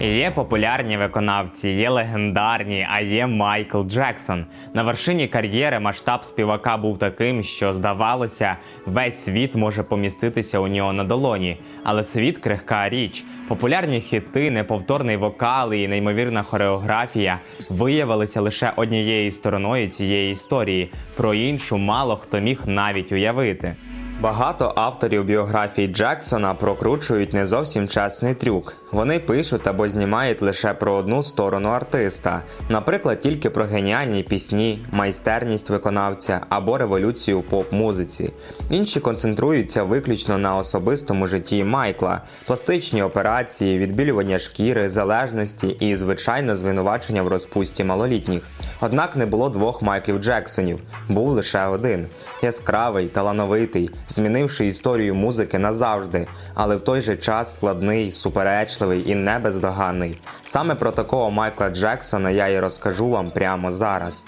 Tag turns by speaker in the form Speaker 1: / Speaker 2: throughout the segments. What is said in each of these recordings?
Speaker 1: Є популярні виконавці, є легендарні, а є Майкл Джексон. На вершині кар'єри масштаб співака був таким, що здавалося, весь світ може поміститися у нього на долоні. Але світ крихка річ. Популярні хіти, неповторний вокал і неймовірна хореографія виявилися лише однією стороною цієї історії. Про іншу мало хто міг навіть уявити. Багато авторів біографій Джексона прокручують не зовсім чесний трюк. Вони пишуть або знімають лише про одну сторону артиста, наприклад, тільки про геніальні пісні, майстерність виконавця або революцію поп-музиці. Інші концентруються виключно на особистому житті Майкла, пластичні операції, відбілювання шкіри, залежності і, звичайно, звинувачення в розпусті малолітніх. Однак не було двох Майклів Джексонів, був лише один яскравий, талановитий, змінивши історію музики назавжди, але в той же час складний, суперечливий і небездоганний. Саме про такого Майкла Джексона я і розкажу вам прямо зараз.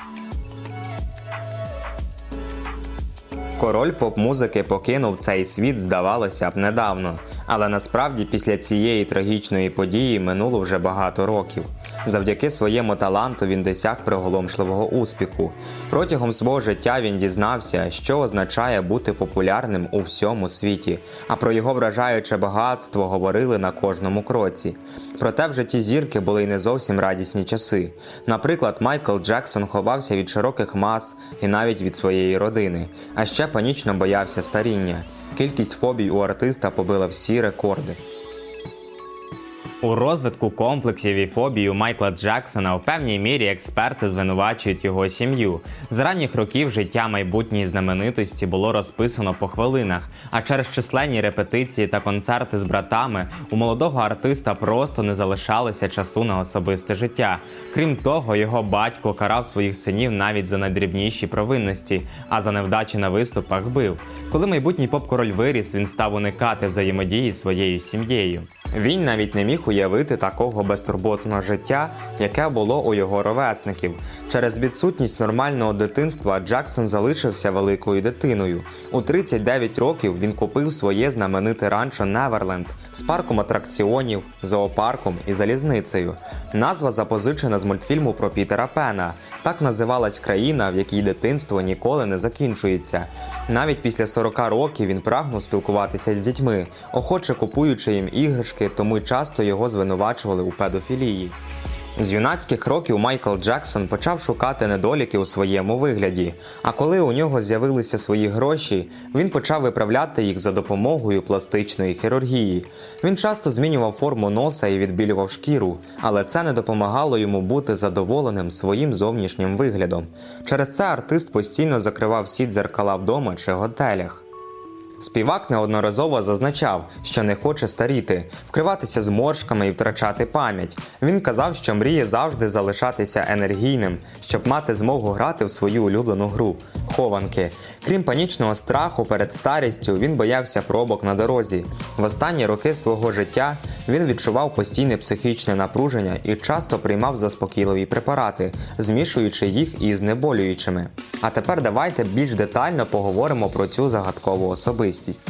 Speaker 1: Король поп-музики покинув цей світ, здавалося б, недавно, але насправді після цієї трагічної події минуло вже багато років. Завдяки своєму таланту він досяг приголомшливого успіху. Протягом свого життя він дізнався, що означає бути популярним у всьому світі, а про його вражаюче багатство говорили на кожному кроці. Проте в житті зірки були й не зовсім радісні часи. Наприклад, Майкл Джексон ховався від широких мас і навіть від своєї родини, а ще панічно боявся старіння. Кількість фобій у артиста побила всі рекорди. У розвитку комплексів і фобій Майкла Джексона у певній мірі експерти звинувачують його сім'ю. З ранніх років життя майбутньої знаменитості було розписано по хвилинах, а через численні репетиції та концерти з братами у молодого артиста просто не залишалося часу на особисте життя. Крім того, його батько карав своїх синів навіть за найдрібніші провинності, а за невдачі на виступах бив. Коли майбутній поп-король виріс, він став уникати взаємодії своєю сім'єю. Він навіть не міг уявити такого безтурботного життя, яке було у його ровесників. Через відсутність нормального дитинства Джексон залишився великою дитиною. У 39 років він купив своє знамените ранчо Неверленд з парком атракціонів, зоопарком і залізницею. Назва запозичена з мультфільму про Пітера Пена. Так називалась країна, в якій дитинство ніколи не закінчується. Навіть після 40 років він прагнув спілкуватися з дітьми, охоче купуючи їм іграшки, тому й часто його звинувачували у педофілії. З юнацьких років Майкл Джексон почав шукати недоліки у своєму вигляді. А коли у нього з'явилися свої гроші, він почав виправляти їх за допомогою пластичної хірургії. Він часто змінював форму носа і відбілював шкіру, але це не допомагало йому бути задоволеним своїм зовнішнім виглядом. Через це артист постійно закривав всі дзеркала вдома чи готелях. Співак неодноразово зазначав, що не хоче старіти, вкриватися зморшками і втрачати пам'ять. Він казав, що мріє завжди залишатися енергійним, щоб мати змогу грати в свою улюблену гру хованки. Крім панічного страху перед старістю, він боявся пробок на дорозі. В останні роки свого життя він відчував постійне психічне напруження і часто приймав заспокійливі препарати, змішуючи їх із знеболюючими. А тепер давайте більш детально поговоримо про цю загадкову особистість.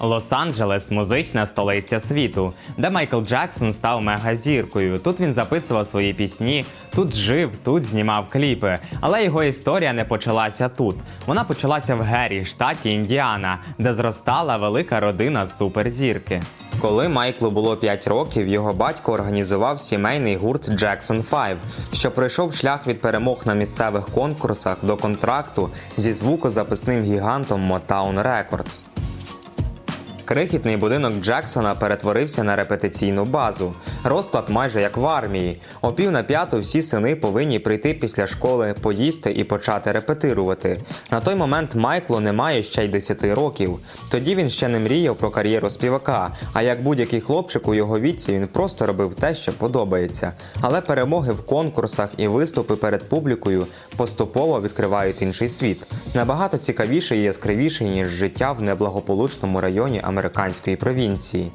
Speaker 1: Лос-Анджелес музична столиця світу, де Майкл Джексон став мегазіркою. Тут він записував свої пісні, тут жив, тут знімав кліпи. Але його історія не почалася тут. Вона почалася в Гері, штаті Індіана, де зростала велика родина суперзірки. Коли Майклу було 5 років, його батько організував сімейний гурт Jackson 5, що пройшов шлях від перемог на місцевих конкурсах до контракту зі звукозаписним гігантом Motown Records. Крихітний будинок Джексона перетворився на репетиційну базу. Розклад майже як в армії. О пів на п'яту всі сини повинні прийти після школи, поїсти і почати репетирувати. На той момент Майклу немає ще й 10 років. Тоді він ще не мріяв про кар'єру співака. А як будь-який хлопчик у його віці, він просто робив те, що подобається. Але перемоги в конкурсах і виступи перед публікою поступово відкривають інший світ. Набагато цікавіший і яскравіший, ніж життя в неблагополучному районі американської провінції.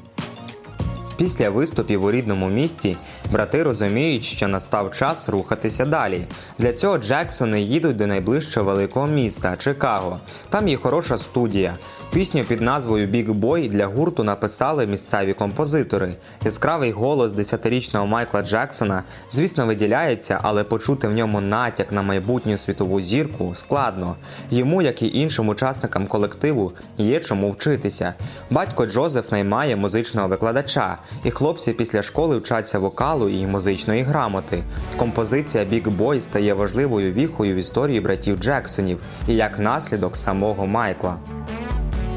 Speaker 1: Після виступів у рідному місті брати розуміють, що настав час рухатися далі. Для цього Джексони їдуть до найближчого великого міста Чикаго. Там є хороша студія. Пісню під назвою Big Boy для гурту написали місцеві композитори. Яскравий голос 10-річного Майкла Джексона, звісно, виділяється, але почути в ньому натяк на майбутню світову зірку складно. Йому, як і іншим учасникам колективу, є чому вчитися. Батько Джозеф наймає музичного викладача, і хлопці після школи вчаться вокалу і музичної грамоти. Композиція Big Boy стає важливою віхою в історії братів Джексонів і як наслідок самого Майкла.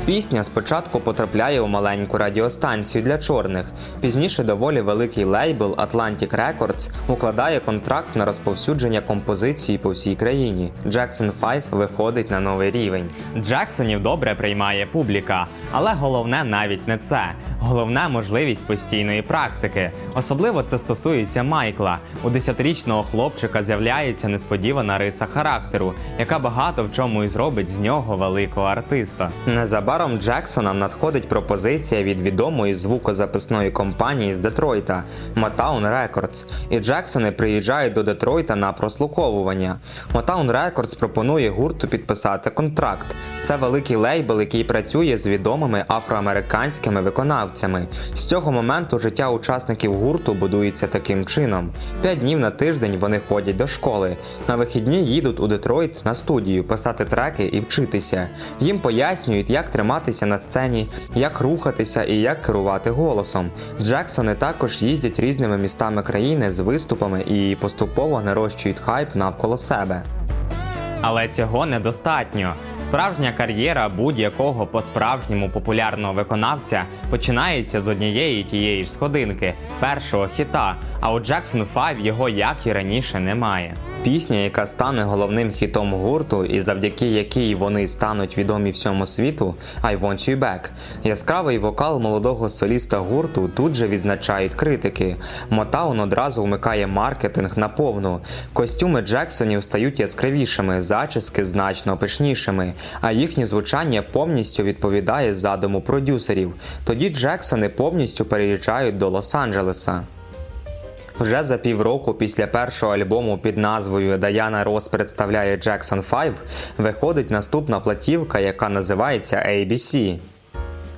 Speaker 1: Пісня спочатку потрапляє у маленьку радіостанцію для чорних. Пізніше доволі великий лейбл Atlantic Records укладає контракт на розповсюдження композиції по всій країні. Jackson 5 виходить на новий рівень.
Speaker 2: Джексонів добре приймає публіка, але головне навіть не це. Головне можливість постійної практики. Особливо це стосується Майкла. У 10-річного хлопчика з'являється несподівана риса характеру, яка багато в чому і зробить з нього великого артиста.
Speaker 1: Незабаром Джексонам надходить пропозиція від відомої звукозаписної компанії з Детройта Motown Records, і Джексони приїжджають до Детройта на прослуховування. Motown Records пропонує гурту підписати контракт. Це великий лейбл, який працює з відомими афроамериканськими виконавцями. З цього моменту життя учасників гурту будується таким чином: п'ять днів на тиждень вони ходять до школи. На вихідні їдуть у Детройт на студію писати треки і вчитися. Їм пояснюють, як триматися на сцені, як рухатися і як керувати голосом. Джексони також їздять різними містами країни з виступами і поступово нарощують хайп навколо себе.
Speaker 2: Але цього недостатньо. Справжня кар'єра будь-якого по-справжньому популярного виконавця починається з однієї тієї ж сходинки першого хіта. А у Jackson 5 його як і раніше немає.
Speaker 1: Пісня, яка стане головним хітом гурту, і завдяки якій вони стануть відомі всьому світу, I Want You Back. Яскравий вокал молодого соліста гурту тут же відзначають критики. Мотаун одразу вмикає маркетинг на повну. Костюми Джексонів стають яскравішими, зачіски значно пишнішими, а їхнє звучання повністю відповідає задуму продюсерів. Тоді Джексони повністю переїжджають до Лос-Анджелеса. Вже за півроку після першого альбому під назвою Даяна Рос представляє Jackson 5 виходить наступна платівка, яка називається ABC.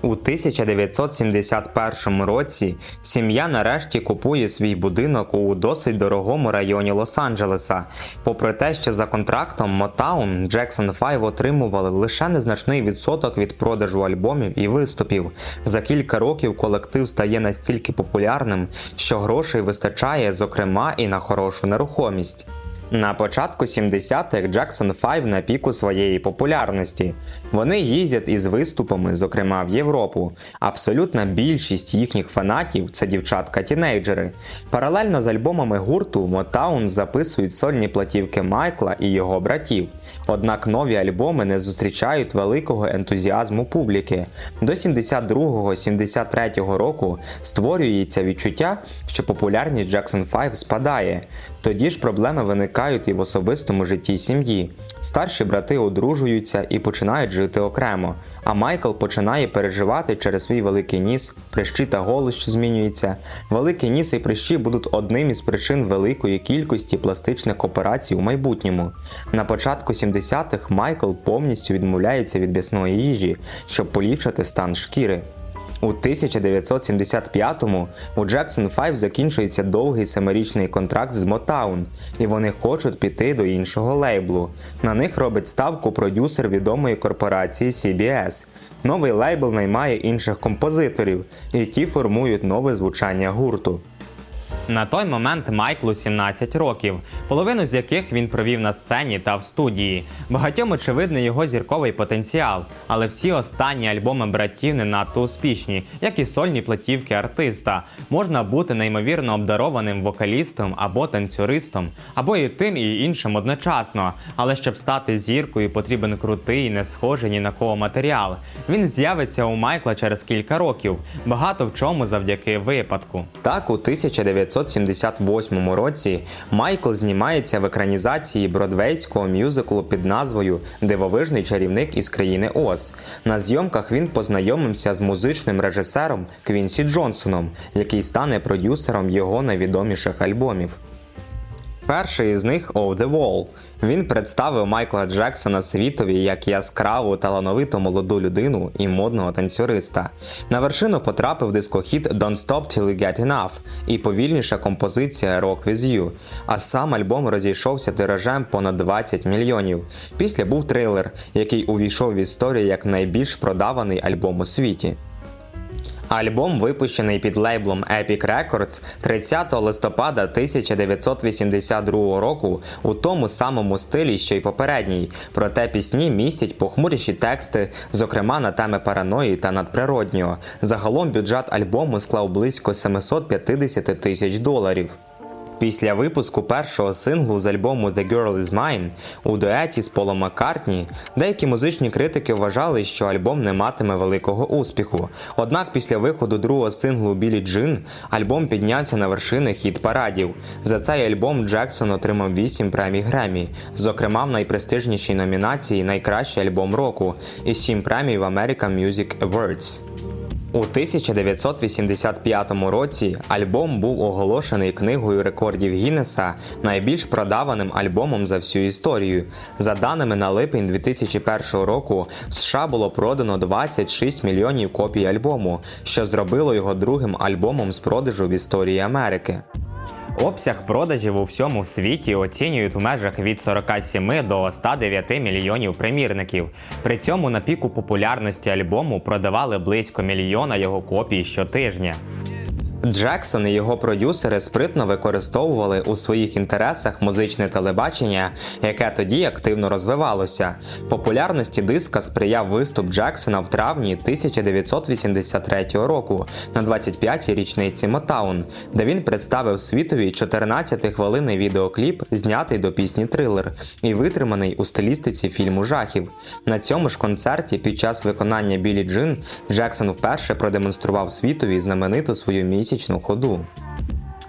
Speaker 1: У 1971 році сім'я нарешті купує свій будинок у досить дорогому районі Лос-Анджелеса. Попри те, що за контрактом Motown Jackson 5 отримували лише незначний відсоток від продажу альбомів і виступів. За кілька років колектив стає настільки популярним, що грошей вистачає, зокрема, і на хорошу нерухомість. На початку 70-х Jackson 5 на піку своєї популярності. Вони їздять із виступами, зокрема в Європу. Абсолютна більшість їхніх фанатів це дівчатка-тінейджери. Паралельно з альбомами гурту Motown записують сольні платівки Майкла і його братів. Однак нові альбоми не зустрічають великого ентузіазму публіки. До 72-73 року створюється відчуття, що популярність Jackson 5 спадає. Тоді ж проблеми виникають і в особистому житті сім'ї. Старші брати одружуються і починають жити окремо. А Майкл починає переживати через свій великий ніс, прищі та голос, що змінюється. Великий ніс і прищі будуть одним із причин великої кількості пластичних операцій у майбутньому. На початку 70-х Майкл повністю відмовляється від м'ясної їжі, щоб поліпшити стан шкіри. У 1975-му у Jackson 5 закінчується довгий семирічний контракт з Motown, і вони хочуть піти до іншого лейблу. На них робить ставку продюсер відомої корпорації CBS. Новий лейбл наймає інших композиторів, і ті формують нове звучання гурту.
Speaker 2: На той момент Майклу 17 років, половину з яких він провів на сцені та в студії. Багатьом очевидний його зірковий потенціал, але всі останні альбоми братів не надто успішні, як і сольні платівки артиста. Можна бути неймовірно обдарованим вокалістом або танцюристом, або і тим, і іншим одночасно. Але щоб стати зіркою, потрібен крутий, не схожий ні на кого матеріал. Він з'явиться у Майкла через кілька років, багато в чому завдяки випадку.
Speaker 1: Так, у 1978 році Майкл знімається в екранізації бродвейського мюзиклу під назвою Дивовижний чарівник із країни Оз. На зйомках він познайомився з музичним режисером Квінсі Джонсоном, який стане продюсером його найвідоміших альбомів. Перший із них «Off the Wall». Він представив Майкла Джексона світові як яскраву, талановиту молоду людину і модного танцюриста. На вершину потрапив дискохіт «Don't Stop Till You Get Enough» і повільніша композиція «Rock With You», а сам альбом розійшовся тиражем понад 20 мільйонів. Після був трилер, який увійшов в історію як найбільш продаваний альбом у світі. Альбом випущений під лейблом Epic Records 30 листопада 1982 року у тому самому стилі, що й попередній. Проте пісні містять похмуріші тексти, зокрема на теми параної та надприроднього. Загалом бюджет альбому склав близько 750 тисяч доларів. Після випуску першого синглу з альбому The Girl Is Mine у дуеті з Полом Маккартні деякі музичні критики вважали, що альбом не матиме великого успіху. Однак після виходу другого синглу Білі Джин альбом піднявся на вершини хіт-парадів. За цей альбом Джексон отримав 8 премій Гремі, зокрема в найпрестижнішій номінації Найкращий альбом року і 7 премій в American Music Awards. У 1985 році альбом був оголошений книгою рекордів Гіннеса найбільш продаваним альбомом за всю історію. За даними на липень 2001 року, в США було продано 26 мільйонів копій альбому, що зробило його другим альбомом з продажу в історії Америки.
Speaker 2: Обсяг продажів у всьому світі оцінюють в межах від 47 до 109 мільйонів примірників. При цьому на піку популярності альбому продавали близько мільйона його копій щотижня.
Speaker 1: Джексон і його продюсери спритно використовували у своїх інтересах музичне телебачення, яке тоді активно розвивалося. Популярності диска сприяв виступ Джексона в травні 1983 року на 25-й річниці Мотаун, де він представив світові 14-хвилинний відеокліп, знятий до пісні Трилер і витриманий у стилістиці фільму жахів. На цьому ж концерті під час виконання Білі Джин Джексон вперше продемонстрував світові знамениту свою місячну ходу.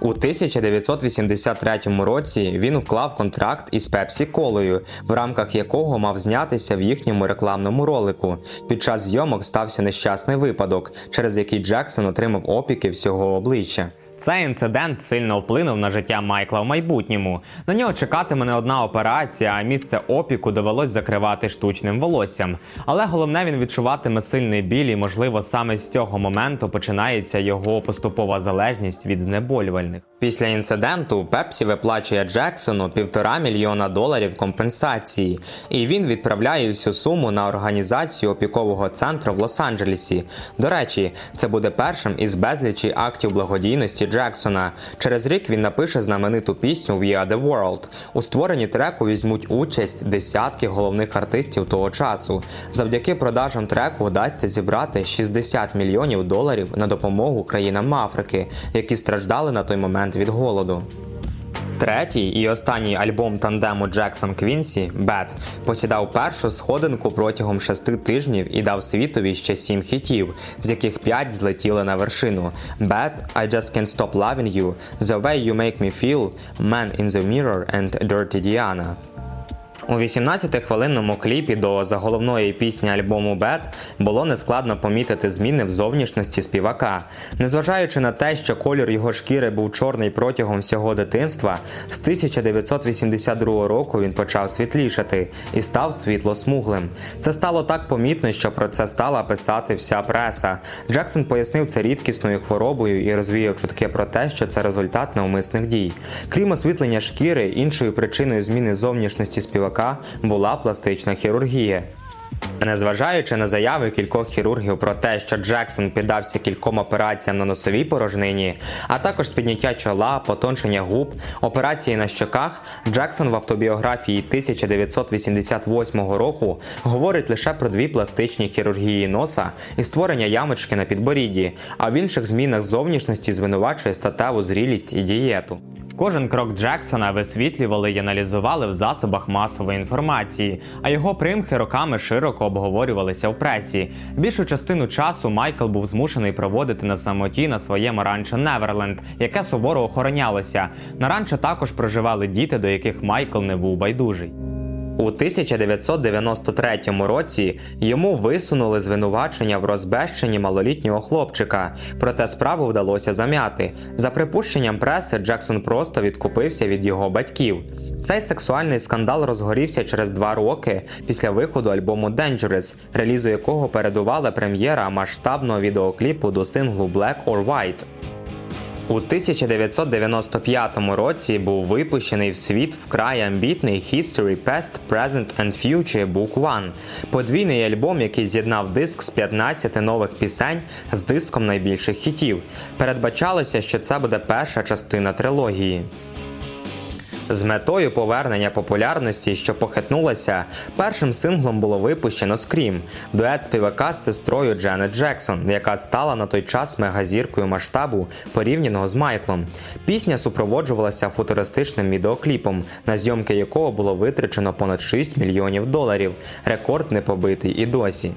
Speaker 1: У 1983 році він вклав контракт із Пепсі Колою, в рамках якого мав знятися в їхньому рекламному ролику. Під час зйомок стався нещасний випадок, через який Джексон отримав опіки всього обличчя.
Speaker 2: Цей інцидент сильно вплинув на життя Майкла в майбутньому. На нього чекатиме не одна операція, а місце опіку довелось закривати штучним волоссям. Але головне він відчуватиме сильний біль, і можливо саме з цього моменту починається його поступова залежність від знеболювальних.
Speaker 1: Після інциденту Пепсі виплачує Джексону півтора мільйона доларів компенсації, і він відправляє всю суму на організацію опікового центру в Лос-Анджелесі. До речі, це буде першим із безлічі актів благодійності Джексона. Через рік він напише знамениту пісню «We are the world». У створенні треку візьмуть участь десятки головних артистів того часу. Завдяки продажам треку вдасться зібрати 60 мільйонів доларів на допомогу країнам Африки, які страждали на той момент від голоду. Третій і останній альбом тандему Джексон Квінсі Бет посідав першу сходинку протягом шести тижнів і дав світові ще сім хітів, з яких п'ять злетіли на вершину: Bad, I Just Can't Stop Loving You, The Way You Make Me Feel, Man in the Mirror and Dirty Diana. У 18-хвилинному кліпі до заголовної пісні альбому Bad було нескладно помітити зміни в зовнішності співака. Незважаючи на те, що колір його шкіри був чорний протягом всього дитинства, з 1982 року він почав світлішати і став світло-смуглим. Це стало так помітно, що про це стала писати вся преса. Джексон пояснив це рідкісною хворобою і розвіяв чутки про те, що це результат навмисних дій. Крім освітлення шкіри, іншою причиною зміни зовнішності співака була пластична хірургія. Незважаючи на заяви кількох хірургів про те, що Джексон піддався кільком операціям на носовій порожнині, а також підняття чола, потоншення губ, операції на щоках, Джексон в автобіографії 1988 року говорить лише про дві пластичні хірургії носа і створення ямочки на підборідді, а в інших змінах зовнішності звинувачує статеву зрілість і дієту.
Speaker 2: Кожен крок Джексона висвітлювали і аналізували в засобах масової інформації, а його примхи роками широко обговорювалися в пресі. Більшу частину часу Майкл був змушений проводити на самоті на своєму ранчо Неверленд, яке суворо охоронялося. На ранчо також проживали діти, до яких Майкл не був байдужий.
Speaker 1: У 1993 році йому висунули звинувачення в розбещенні малолітнього хлопчика, проте справу вдалося зам'яти. За припущенням преси, Джексон просто відкупився від його батьків. Цей сексуальний скандал розгорівся через два роки після виходу альбому Dangerous, релізу якого передувала прем'єра масштабного відеокліпу до синглу Black or White. У 1995 році був випущений в світ вкрай амбітний History Past, Present and Future Book One – подвійний альбом, який з'єднав диск з 15 нових пісень з диском найбільших хітів. Передбачалося, що це буде перша частина трилогії. З метою повернення популярності, що похитнулася, першим синглом було випущено Scream – дует співака з сестрою Дженет Джексон, яка стала на той час мегазіркою масштабу, порівняного з Майклом. Пісня супроводжувалася футуристичним відеокліпом, на зйомки якого було витрачено понад 6 мільйонів доларів. Рекорд не побитий і досі.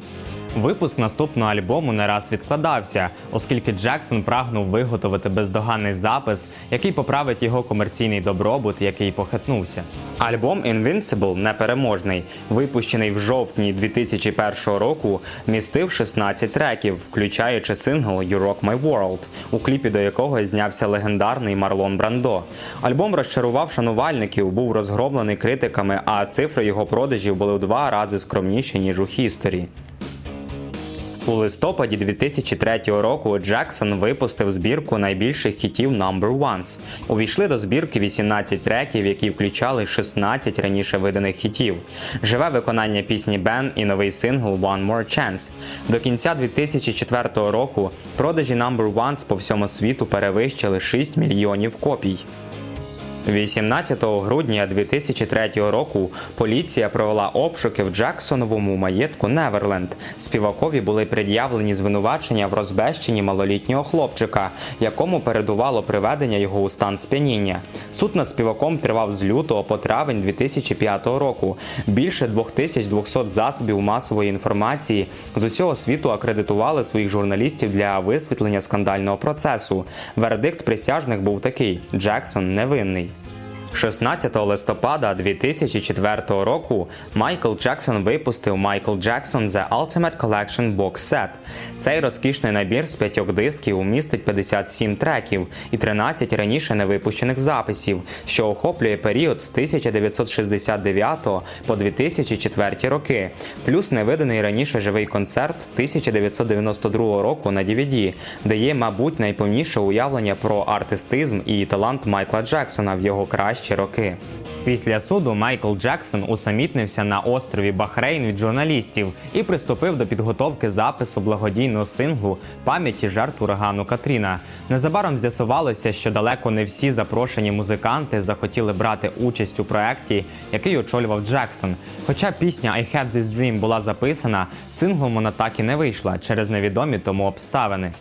Speaker 2: Випуск наступного альбому не раз відкладався, оскільки Джексон прагнув виготовити бездоганний запис, який поправить його комерційний добробут, який похитнувся.
Speaker 1: Альбом Invincible непереможний, випущений в жовтні 2001 року, містив 16 треків, включаючи сингл You Rock My World, у кліпі до якого знявся легендарний Марлон Брандо. Альбом розчарував шанувальників, був розгромлений критиками, а цифри його продажів були в два рази скромніші ніж у History. У листопаді 2003 року Джексон випустив збірку найбільших хітів Number Ones. Увійшли до збірки 18 треків, які включали 16 раніше виданих хітів, живе виконання пісні Ben і новий сингл One More Chance. До кінця 2004 року продажі Number Ones по всьому світу перевищили 6 мільйонів копій. 18 грудня 2003 року поліція провела обшуки в Джексоновому маєтку Неверленд. Співакові були пред'явлені звинувачення в розбещенні малолітнього хлопчика, якому передувало приведення його у стан сп'яніння. Суд над співаком тривав з лютого по травень 2005 року. Більше 2200 засобів масової інформації з усього світу акредитували своїх журналістів для висвітлення скандального процесу. Вердикт присяжних був такий: Джексон невинний. 16 листопада 2004 року Майкл Джексон випустив Michael Jackson The Ultimate Collection Box Set. Цей розкішний набір з п'ятьох дисків містить 57 треків і 13 раніше невипущених записів, що охоплює період з 1969 по 2004 роки, плюс невиданий раніше живий концерт 1992 року на DVD, де є, мабуть, найповніше уявлення про артистизм і талант Майкла Джексона в його кращі роки.
Speaker 2: Після суду Майкл Джексон усамітнився на острові Бахрейн від журналістів і приступив до підготовки запису благодійного синглу пам'яті жертв урагану Катріна. Незабаром з'ясувалося, що далеко не всі запрошені музиканти захотіли брати участь у проєкті, який очолював Джексон. Хоча пісня I Have This Dream була записана, синглом вона так і не вийшла через невідомі тому обставини.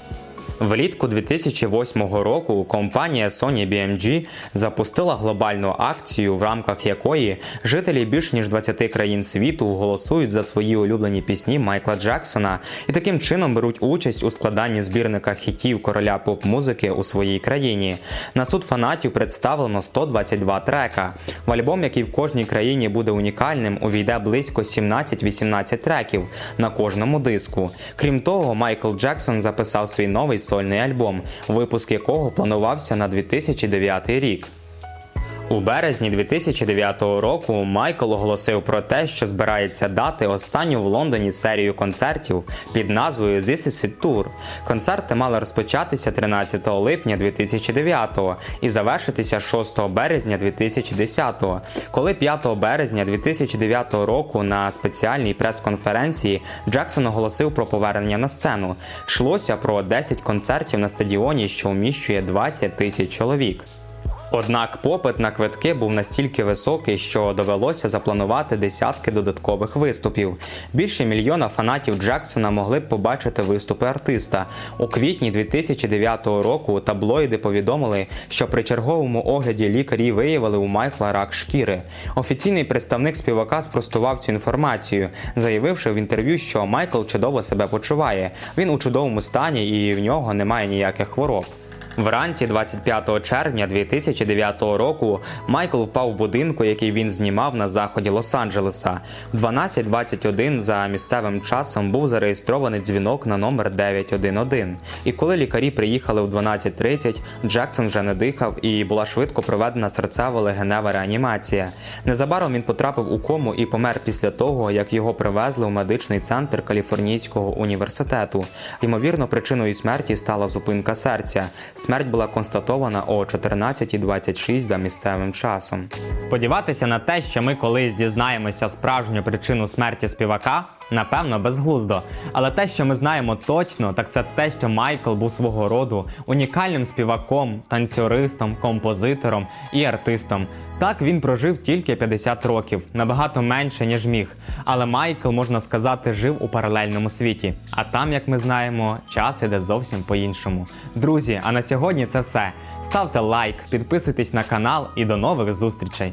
Speaker 1: Влітку 2008 року компанія Sony BMG запустила глобальну акцію, в рамках якої жителі більш ніж 20 країн світу голосують за свої улюблені пісні Майкла Джексона і таким чином беруть участь у складанні збірника хітів короля поп-музики у своїй країні. На суд фанатів представлено 122 трека. В альбом, який в кожній країні буде унікальним, увійде близько 17-18 треків на кожному диску. Крім того, Майкл Джексон записав свій новий сольний альбом, випуск якого планувався на 2009 рік. У березні 2009 року Майкл оголосив про те, що збирається дати останню в Лондоні серію концертів під назвою This Is It Tour. Концерти мали розпочатися 13 липня 2009 і завершитися 6 березня 2010, коли 5 березня 2009 року на спеціальній прес-конференції Джексон оголосив про повернення на сцену. Йшлося про 10 концертів на стадіоні, що вміщує 20 тисяч чоловік. Однак попит на квитки був настільки високий, що довелося запланувати десятки додаткових виступів. Більше мільйона фанатів Джексона могли б побачити виступи артиста. У квітні 2009 року таблоїди повідомили, що при черговому огляді лікарі виявили у Майкла рак шкіри. Офіційний представник співака спростував цю інформацію, заявивши в інтерв'ю, що Майкл чудово себе почуває. Він у чудовому стані і в нього немає ніяких хвороб. Вранці 25 червня 2009 року Майкл впав в будинку, який він знімав на заході Лос-Анджелеса. В 12.21 за місцевим часом був зареєстрований дзвінок на номер 911. І коли лікарі приїхали в 12.30, Джексон вже не дихав і була швидко проведена серцево-легенева реанімація. Незабаром він потрапив у кому і помер після того, як його привезли у медичний центр Каліфорнійського університету. Ймовірно, причиною смерті стала зупинка серця. Смерть була констатована о 14.26 за місцевим часом.
Speaker 2: Сподіватися на те, що ми колись дізнаємося справжню причину смерті співака, напевно, безглуздо. Але те, що ми знаємо точно, так це те, що Майкл був свого роду унікальним співаком, танцюристом, композитором і артистом. Так він прожив тільки 50 років, набагато менше ніж міг. Але Майкл, можна сказати, жив у паралельному світі. А там, як ми знаємо, час іде зовсім по-іншому. Друзі, а на сьогодні це все. Ставте лайк, підписуйтесь на канал і до нових зустрічей.